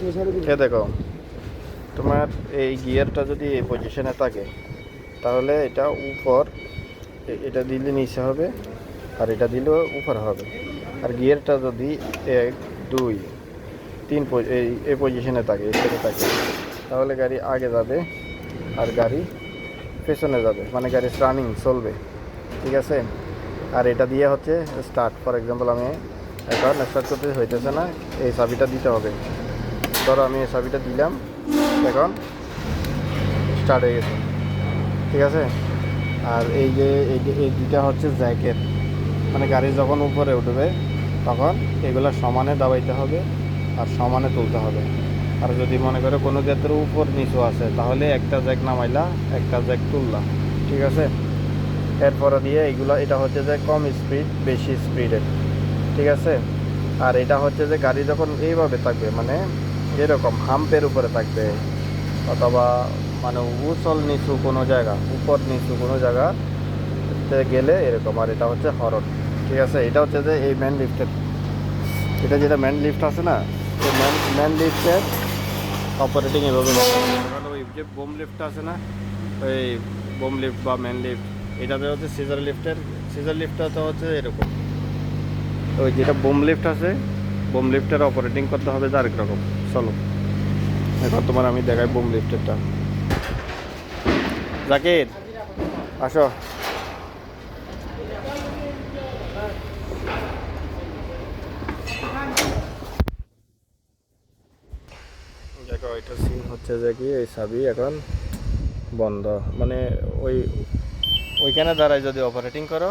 এ দেখো, তোমার এই গিয়ারটা যদি এই পজিশনে থাকে, তাহলে এটা উপর এটা দিলে নিচে হবে, আর এটা দিলেও উপর হবে। আর গিয়ারটা যদি এক, দুই, তিন এই পজিশনে থাকে, এই থাকে, তাহলে গাড়ি আগে যাবে, আর গাড়ি পেছনে যাবে মানে গাড়ি রানিং চলবে, ঠিক আছে? আর এটা দিয়ে হচ্ছে স্টার্ট ফর এক্সাম্পল আমি এখন স্টার্ট করতে হইতেছে না, এই চাবিটা দিতে হবে। ধরো আমি চাবিটা দিলাম এখন স্টার্ট হয়ে গেছে, ঠিক আছে? আর এই যে এই যে, এই দুইটা হচ্ছে জ্যাকেট মানে গাড়ি যখন উপরে উঠবে, তখন এগুলো সমানে দাবাইতে হবে আর সমানে তুলতে হবে। আর যদি মনে করো কোনো ক্ষেত্রে উপর নিচু আছে, তাহলে একটা জ্যাক নামাইলা, একটা জ্যাক তুললা, ঠিক আছে? এরপরে দিয়ে এগুলো, এটা হচ্ছে যে কম স্পিড, বেশি স্পিডের, ঠিক আছে? আর এটা হচ্ছে যে গাড়ি যখন এইভাবে থাকবে মানে এরকম হাম্পের উপরে থাকবে, অথবা মানে উচল নিচু কোনো জায়গা, উপর নিচু কোনো জায়গা গেলে এরকম। আর এটা হচ্ছে হরন ঠিক আছে? এটা হচ্ছে যে এই ম্যান লিফটের এটা যেটা ম্যান লিফট আছে না এই ম্যান লিফটের অপারেটিং এভাবে ওই যে বোম লিফট আছে না, ওই বোম লিফট বা ম্যান লিফট এটাতে হচ্ছে সিজার লিফটের সিজার লিফটটা তো হচ্ছে এরকম। ওই যেটা বোম লিফট আছে, বোম লিফটের অপারেটিং করতে হবে যে আরেক রকম। চলো। এখন তোমার আমি দেখাই বোম লিফটেরটা জাকির, আসো। দেখো, এটা সিন হচ্ছে যে কি, এই চাবি এখন বন্ধ। মানে ওই, ওইখানে দাঁড়ায় যদি অপারেটিং করো,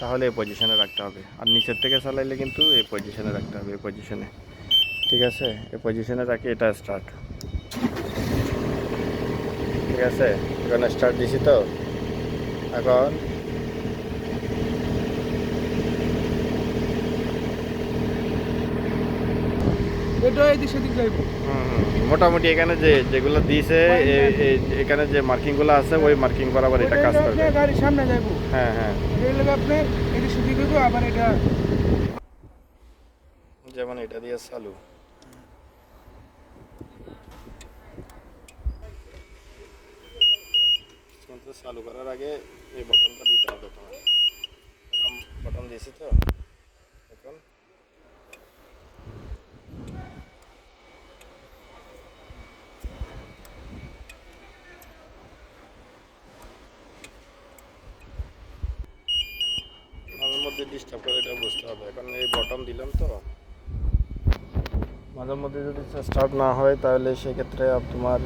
তাহলে এই পজিশনে রাখতে হবে। আর নিচের থেকে চালাইলে কিন্তু এই পজিশনে রাখতে হবে, এই পজিশনে ঠিক আছে এই পজিশনে রাখি এটা স্টার্ট ঠিক আছে এখানে স্টার্ট দিছি তো। এখন। মোটামুটি এখানে যে যেগুলো দিয়েছে এখানে যে মার্কিংগুলো আছে ওই মার্কিং বরাবর এটা কাজ করবে। গাড়ির সামনে যাইব। হ্যাঁ হ্যাঁ। আবার এটা যেমন এটা দিয়ে চালু। কিন্তু চালু করার আগে এই বটনটা দিতে হবে তোমার এখন বটন দিয়েছি তো। এখন মধ্যে ডিস্টার্ব করে এটা বুঝতে হবে। এখন এই বটন দিলাম তো। মাঝে মধ্যে যদি স্টার্ট না হয় তাহলে সেক্ষেত্রে তোমার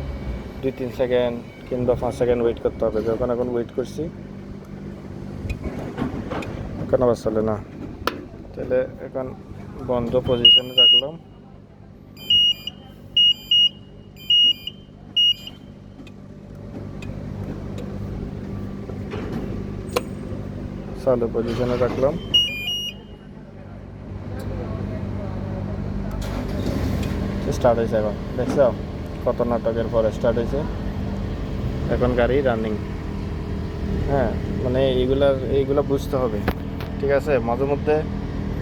দুই তিন সেকেন্ড কিংবা পাঁচ সেকেন্ড ওয়েট করতে হবে। যখন এখন ওয়েট করছি, এখন আবার চলে না। তাহলে এখন বন্ধ পজিশনে রাখলাম। চালু পজিশনে রাখলাম। স্টার্ট হয়েছে এখন, দেখছ? কত নাটকের পরে স্টার্ট হয়েছে? এখন গাড়ি রানিং হ্যাঁ মানে এইগুলা এইগুলো বুঝতে হবে। ঠিক আছে? মাঝে মধ্যে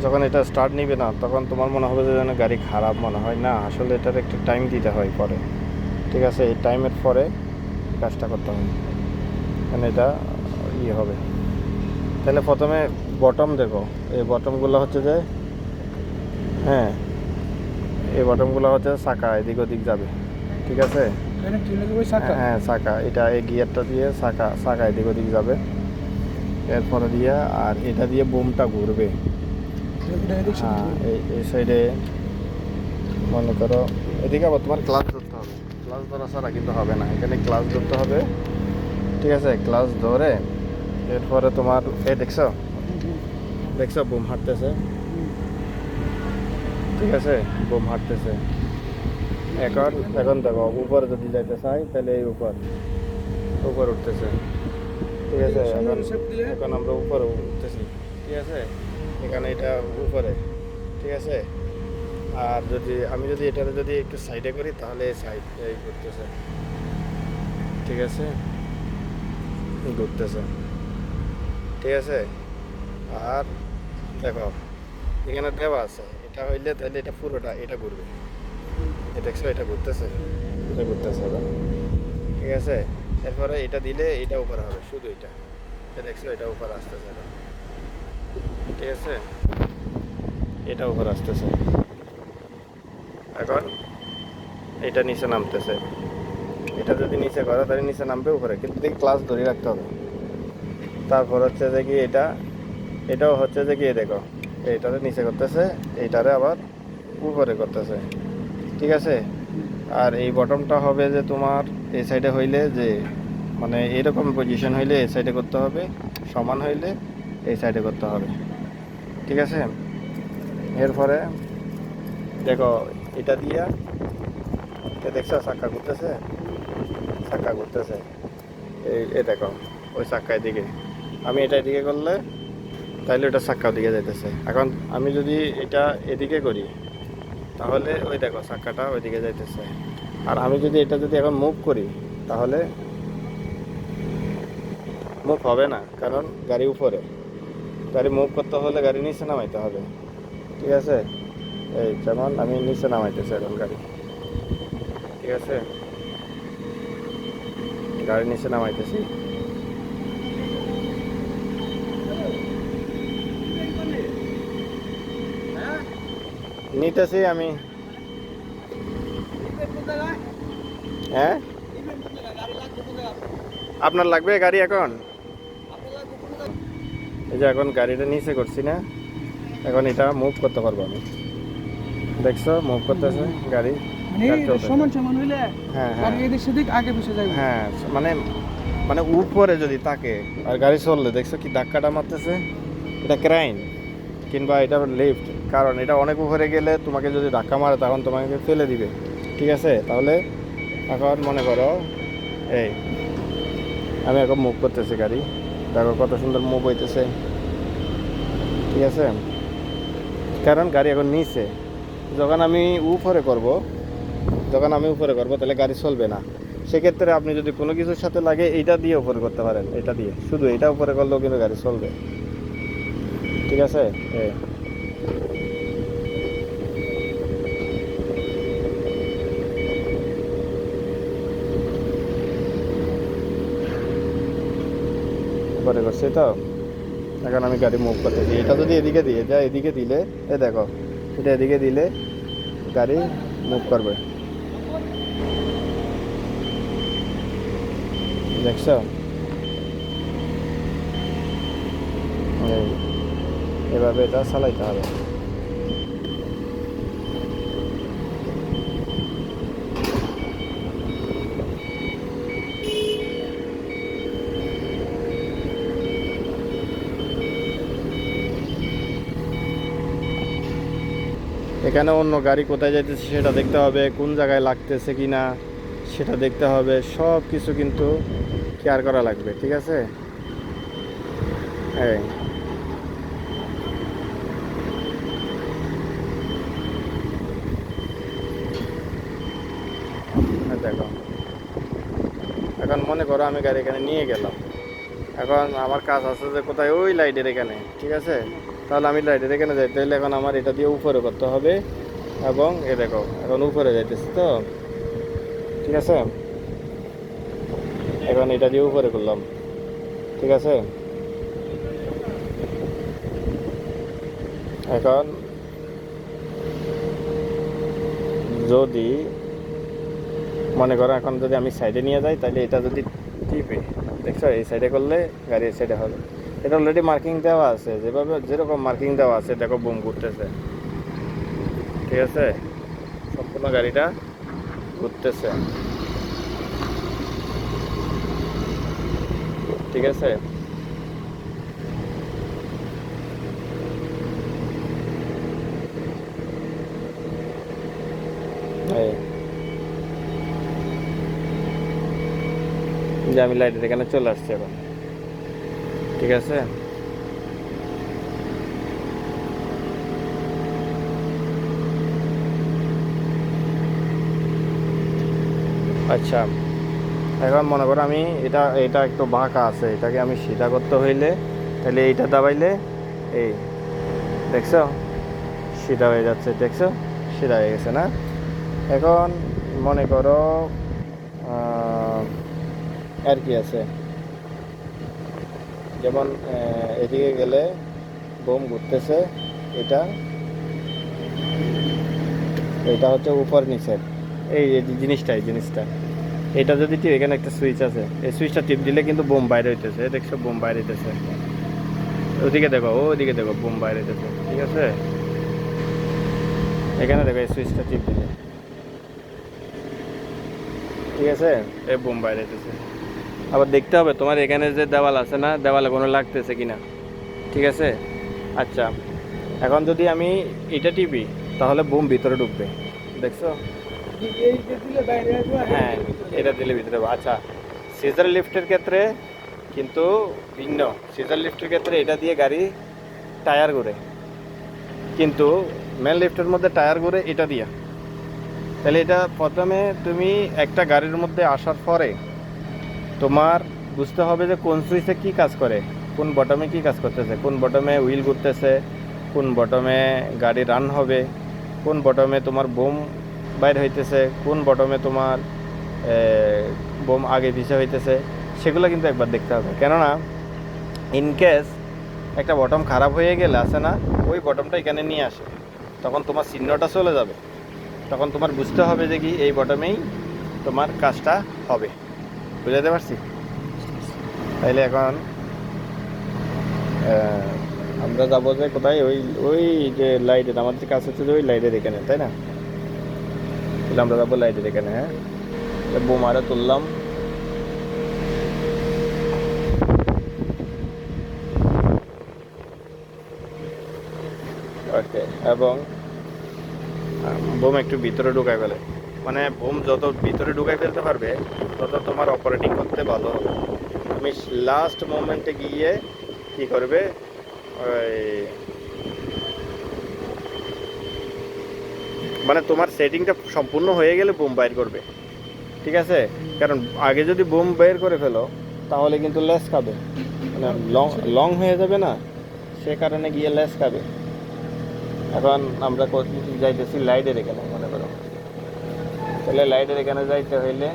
যখন এটা স্টার্ট নিবে না, তখন তোমার মনে হবে যে যেন গাড়ি খারাপ মনে হয়। না, আসলে এটার একটু টাইম দিতে হয় পরে। ঠিক আছে? এই টাইমের পরে কাজটা করতে হবে। মানে এটা ইয়ে হবে। তাহলে প্রথমে বটম দেখো। এই বটমগুলো হচ্ছে যে হ্যাঁ এই বটমগুলো হচ্ছে চাকা, এদিক ওদিক যাবে। ঠিক আছে? যাবে চাকা হ্যাঁ চাকা এটা এই গিয়ারটা দিয়ে চাকা চাকা এদিক ওদিক যাবে। এরপরে দিয়ে আর এটা দিয়ে বোমটা ঘুরবে। হ্যাঁ এই এই সাইডে মনে করো এদিকে আবার তোমার ক্লাস ধরতে হবে। ক্লাস ধরা ছাড়া কিন্তু হবে না। এখানে ক্লাস ধরতে হবে। ঠিক আছে ক্লাস ধরে এরপরে তোমার এ দেখছ? দেখছ বোম হাঁটতেছে। ঠিক আছে বোম হাঁটতেছে। এখন এখন দেখো উপরে যদি যাইতে চাই তাহলে এই উপর উপর উঠতেছে। ঠিক আছে এখন? এখন আমরা উপরে উঠতেছি। ঠিক আছে? এখানে এটা উপরে। ঠিক আছে? আর যদি আমি যদি এটাতে যদি একটু সাইডে করি তাহলে সাইড এই ঘুরতেছে। ঠিক আছে? ঘুরতেছে। ঠিক আছে? আর দেখো এখানে দেওয়া আছে। এটা হইলে তাহলে এটা পুরোটা এটা ঘুরবে। দেখছ এটা ঘুরতেছে। এটা ঘুরতেছে এবার ঠিক আছে? এরপরে এটা দিলে এটা উপরে হবে, শুধু এটা। এটা দেখছ এটা উপরে আসতেছে এবার। ঠিক আছে? এটা উপরে আসতেছে। এখন এটা নিচে নামতেছে। এটা যদি নিচে করো, তাহলে নিচে নামবে উপরে। কিন্তু দেখি ক্লাস ধরে রাখতে হবে। তারপর হচ্ছে যে কি এটা? এটাও হচ্ছে যে কি দেখো। এইটারে নিচে করতেছে, এইটারে আবার উপরে করতেছে। ঠিক আছে? আর এই বটমটা হবে যে তোমার এই সাইডে হইলে যে মানে এরকম পজিশন হইলে এই সাইডে করতে হবে, সমান হইলে এই সাইডে করতে হবে। ঠিক আছে? এরপরে দেখো, এটা দিয়া দেখছ, চাক্কা ঘুরতেছে? চাক্কা ঘুরতেছে। এই এ দেখো, ওই চাক্কা দিকে। আমি এটা এদিকে করলে তাহলে ওটা চাক্কা দিকে যাইতেছে। এখন আমি যদি এটা এদিকে করি তাহলে ওই দেখো চাক্কাটা ওইদিকে যাইতেছে। আর আমি যদি এটা যদি এখন মুভ করি, তাহলে মুভ হবে না, কারণ গাড়ি উপরে। গাড়ি মুভ করতে হলে গাড়ি নিচে নামাইতে হবে। ঠিক আছে? এই যেমন আমি নিচে নামাইতেছি এখন গাড়ি। ঠিক আছে? গাড়ি নিচে নামাইতেছি। নিতেছি আমি। হ্যাঁ? আপনার লাগবে গাড়ি এখন? এই যে এখন গাড়িটা নিচে করছি না। এখন এটা মুভ করতে পারব আমি। দেখছ মুভ করতেছে গাড়ি। মানে সমান সমান হইলে হ্যাঁ হ্যাঁ। আগে পিছে যাবে হ্যাঁ মানে মানে উপরে যদি থাকে আর গাড়ি চললে দেখছ কি ধাক্কাটা মারতেছে? এটা ক্রাইম কিংবা এটা লিফট কারণ এটা অনেক উপরে গেলে তোমাকে যদি ধাক্কা মারে তখন তোমাকে ফেলে দিবে। ঠিক আছে? তাহলে এখন মনে করো, এই, আমি এখন মুভ করতেছি গাড়ি। দেখো কত সুন্দর মুভ হইতেছে। ঠিক আছে? কারণ গাড়ি এখন নিচে। যখন আমি উপরে করব, যখন আমি উপরে করব, তাহলে গাড়ি চলবে না। সেক্ষেত্রে আপনি যদি কোনো কিছুর সাথে লাগে, এইটা দিয়ে উপরে করতে পারেন, এটা দিয়ে। শুধু এটা উপরে করলেও কিন্তু গাড়ি চলবে। ঠিক আছে? এই। উপরে করছি, তো? এখন আমি গাড়ি মুভ করতেছি। এটা যদি এদিকে দিয়ে যা এদিকে দিলে এ দেখো, এটা এদিকে দিলে গাড়ি মুভ করবে। দেখছ? এভাবে এটা চালাইতে হবে। এখানে অন্য গাড়ি কোথায় যাইতেছে সেটা দেখতে হবে, কোন জায়গায় লাগতেছে কি না সেটা দেখতে হবে, সব কিছু কিন্তু কেয়ার করা লাগবে, ঠিক আছে? এই। দেখো। এখন মনে করো আমি গাড়ি এখানে নিয়ে গেলাম। এখন আমার কাজ আছে যে কোথায় ওই লাইটের এখানে, ঠিক আছে? তাহলে আমি লাইটের এখানে যাই তাহলে এখন আমার এটা দিয়ে উপরে করতে হবে এবং এ দেখো, এখন উপরে যাইতেছি তো। ঠিক আছে? এখন এটা দিয়ে উপরে করলাম। ঠিক আছে? এখন যদি মনে করো এখন যদি আমি সাইডে নিয়ে যাই, তাহলে এটা যদি টিপে, দেখছ? এই সাইডে করলে গাড়ি সাইডে হবে। এটা অলরেডি মার্কিং দেওয়া আছে। যেভাবে যেরকম মার্কিং দেওয়া আছে, দেখো বুম ঘুরতেছে। ঠিক আছে? সম্পূর্ণ গাড়িটা ঘুরতেছে। ঠিক আছে? যে আমি লাইটের এখানে চলে আসছি এখন। ঠিক আছে? আচ্ছা এখন মনে করো আমি এটা এটা একটু বাঁকা আছে, এটাকে আমি সিধা করতে হইলে, তাহলে এইটা দাবাইলে, এই, দেখছ? সিধা হয়ে যাচ্ছে, দেখছ? সিধা হয়ে গেছে না? এখন মনে করো আর কি আছে? যেমন এদিকে গেলে বোম ঘুরতেছে, এটা। এটা হচ্ছে উপর নিচের। এই জিনিসটা এই জিনিসটা। এটা যদি টিপ, এখানে একটা সুইচ আছে। এই সুইচটা টিপ দিলে কিন্তু বোম বাইরে হইতেছে। দেখছ, বোম বাইরে হইতেছে। ওদিকে দেখো ওদিকে দেখো, বোম বাইরে হইতেছে। ঠিক আছে? এখানে দেখো, এই সুইচটা টিপ দিলে। ঠিক আছে? এই বোম বাইরে হইতেছে। আবার দেখতে হবে, তোমার এখানে যে দেওয়াল আছে না, দেওয়ালে কোনো লাগতেছে কিনা। ঠিক আছে? আচ্ছা এখন যদি আমি এটা টিপি, তাহলে বোম ভিতরে ঢুকবে। দেখছ? হ্যাঁ এটা দিলে ভিতরে আচ্ছা সিজার লিফটের ক্ষেত্রে কিন্তু ভিন্ন। সিজার লিফটের ক্ষেত্রে এটা দিয়ে গাড়ি টায়ার ঘুরে। কিন্তু মেন লিফটের মধ্যে টায়ার ঘুরে এটা দিয়া। তাহলে এটা প্রথমে তুমি একটা গাড়ির মধ্যে আসার পরে তোমার বুঝতে হবে যে কোন সুইচে কি কাজ করে, কোন বটমে কি কাজ করতেছে, কোন বটমে হুইল ঘুরতেছে, কোন বটমে গাড়ি রান হবে, কোন বটমে তোমার বোম বাইর হইতেছে, কোন বটমে তোমার বোম আগে পিছিয়ে হইতেছে, সেগুলো কিন্তু একবার দেখতে হবে। কেননা ইন কেস একটা বটম খারাপ হয়ে গেলে আসে না, ওই বটমটা এখানে নিয়ে আসে। তখন তোমার চিহ্নটা চলে যাবে। তখন তোমার বুঝতে হবে যে কি এই বটমেই তোমার কাজটা হবে। বুঝাতে পারছি? তাইলে এখন আমরা যাব যে কোথায়? ওই ওই যে লাইটের আমাদের কাজ হচ্ছে যে ওই লাইটের এখানে, তাই না? তাহলে আমরা যাব লাইটের এখানে হ্যাঁ? বোমারে তুললাম। ওকে এবং বোম একটু ভিতরে ঢুকায় ফেলে। মানে বোম যত ভিতরে ঢুকায় ফেলতে পারবে, তত তোমার অপারেটিং করতে ভালো তুমি লাস্ট মোমেন্টে গিয়ে কি করবে? ওই মানে তোমার সেটিংটা সম্পূর্ণ হয়ে গেলে বোম বাইর করবে। ঠিক আছে? কারণ আগে যদি বোম বের করে ফেলো, তাহলে কিন্তু লেস খাবে। মানে লং লং হয়ে যাবে না। সে কারণে গিয়ে লেস খাবে। এখন আমরা যাইতেছি লাইটের এখানে। তাহলে লাইটের এখানে যাইতে হইলে।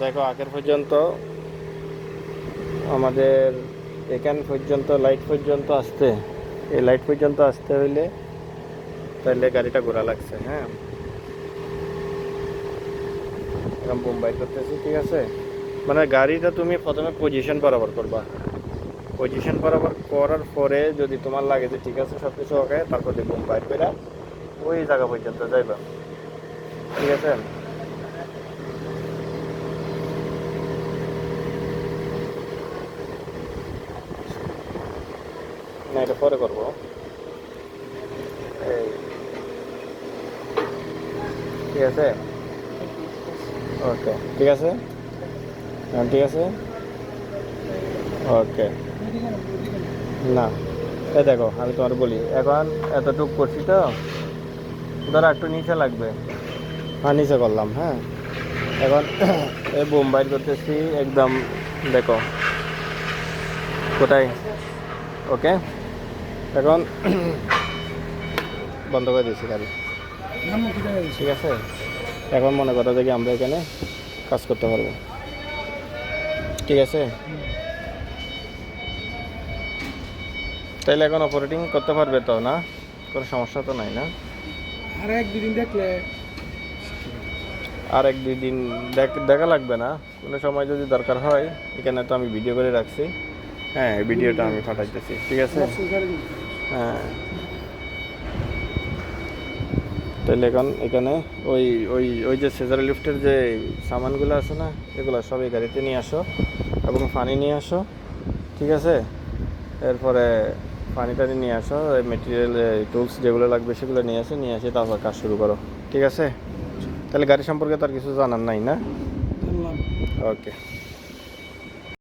দেখো আগের পর্যন্ত আমাদের এখান পর্যন্ত লাইট পর্যন্ত আসতে, এই লাইট পর্যন্ত আসতে হইলে তাহলে গাড়িটা ঘোরা লাগছে হ্যাঁ। এরকম বোম্বাই করতেছি, ঠিক আছে? মানে গাড়িটা তুমি প্রথমে পজিশন বরাবর করবা। পজিশন বরাবর করার পরে যদি তোমার লাগে যে ঠিক আছে সব কিছু ওকে তারপর দিয়ে বোম্বাই করে ওই জায়গা পর্যন্ত যাইবা। ঠিক আছে? না এটা পরে করব। এই। ঠিক আছে? ওকে ঠিক আছে? ঠিক আছে? ওকে। না, এই দেখো আমি তোমার বলি এখন এতটুক করছি তো। ধরো একটু নিচে লাগবে। হ্যাঁ নিচে করলাম হ্যাঁ। এখন এই বোম্বাই করতেছি একদম দেখো। কোথায়? ওকে? এখন বন্ধ করে দিয়েছি গাড়ি? ঠিক আছে? এখন মনে করো যে কি আমরা এখানে কাজ করতে পারব। ঠিক আছে? তাইলে এখন অপারেটিং করতে পারবে তো না? কোনো সমস্যা তো নাই না? আর এক দুদিন দেখলে। আর এক দুই দিন দেখা লাগবে না। কোনো সময় যদি দরকার হয় এখানে তো আমি ভিডিও করে রাখছি। হ্যাঁ ভিডিওটা আমি পাঠাইতেছি ঠিক আছে। হ্যাঁ। তাহলে এখন এখানে ওই ওই ওই যে সেজার লিফটের যে সামানগুলো আছে না এগুলো সব এই গাড়িতে নিয়ে আসো এবং পানি নিয়ে আসো ঠিক আছে? এরপরে পানি টানি নিয়ে আসো মেটেরিয়াল টুলস যেগুলো লাগবে সেগুলো নিয়ে আসো নিয়ে আসে তারপর কাজ শুরু করো ঠিক আছে? তাহলে গাড়ি সম্পর্কে তার কিছু জানার নাই না? ওকে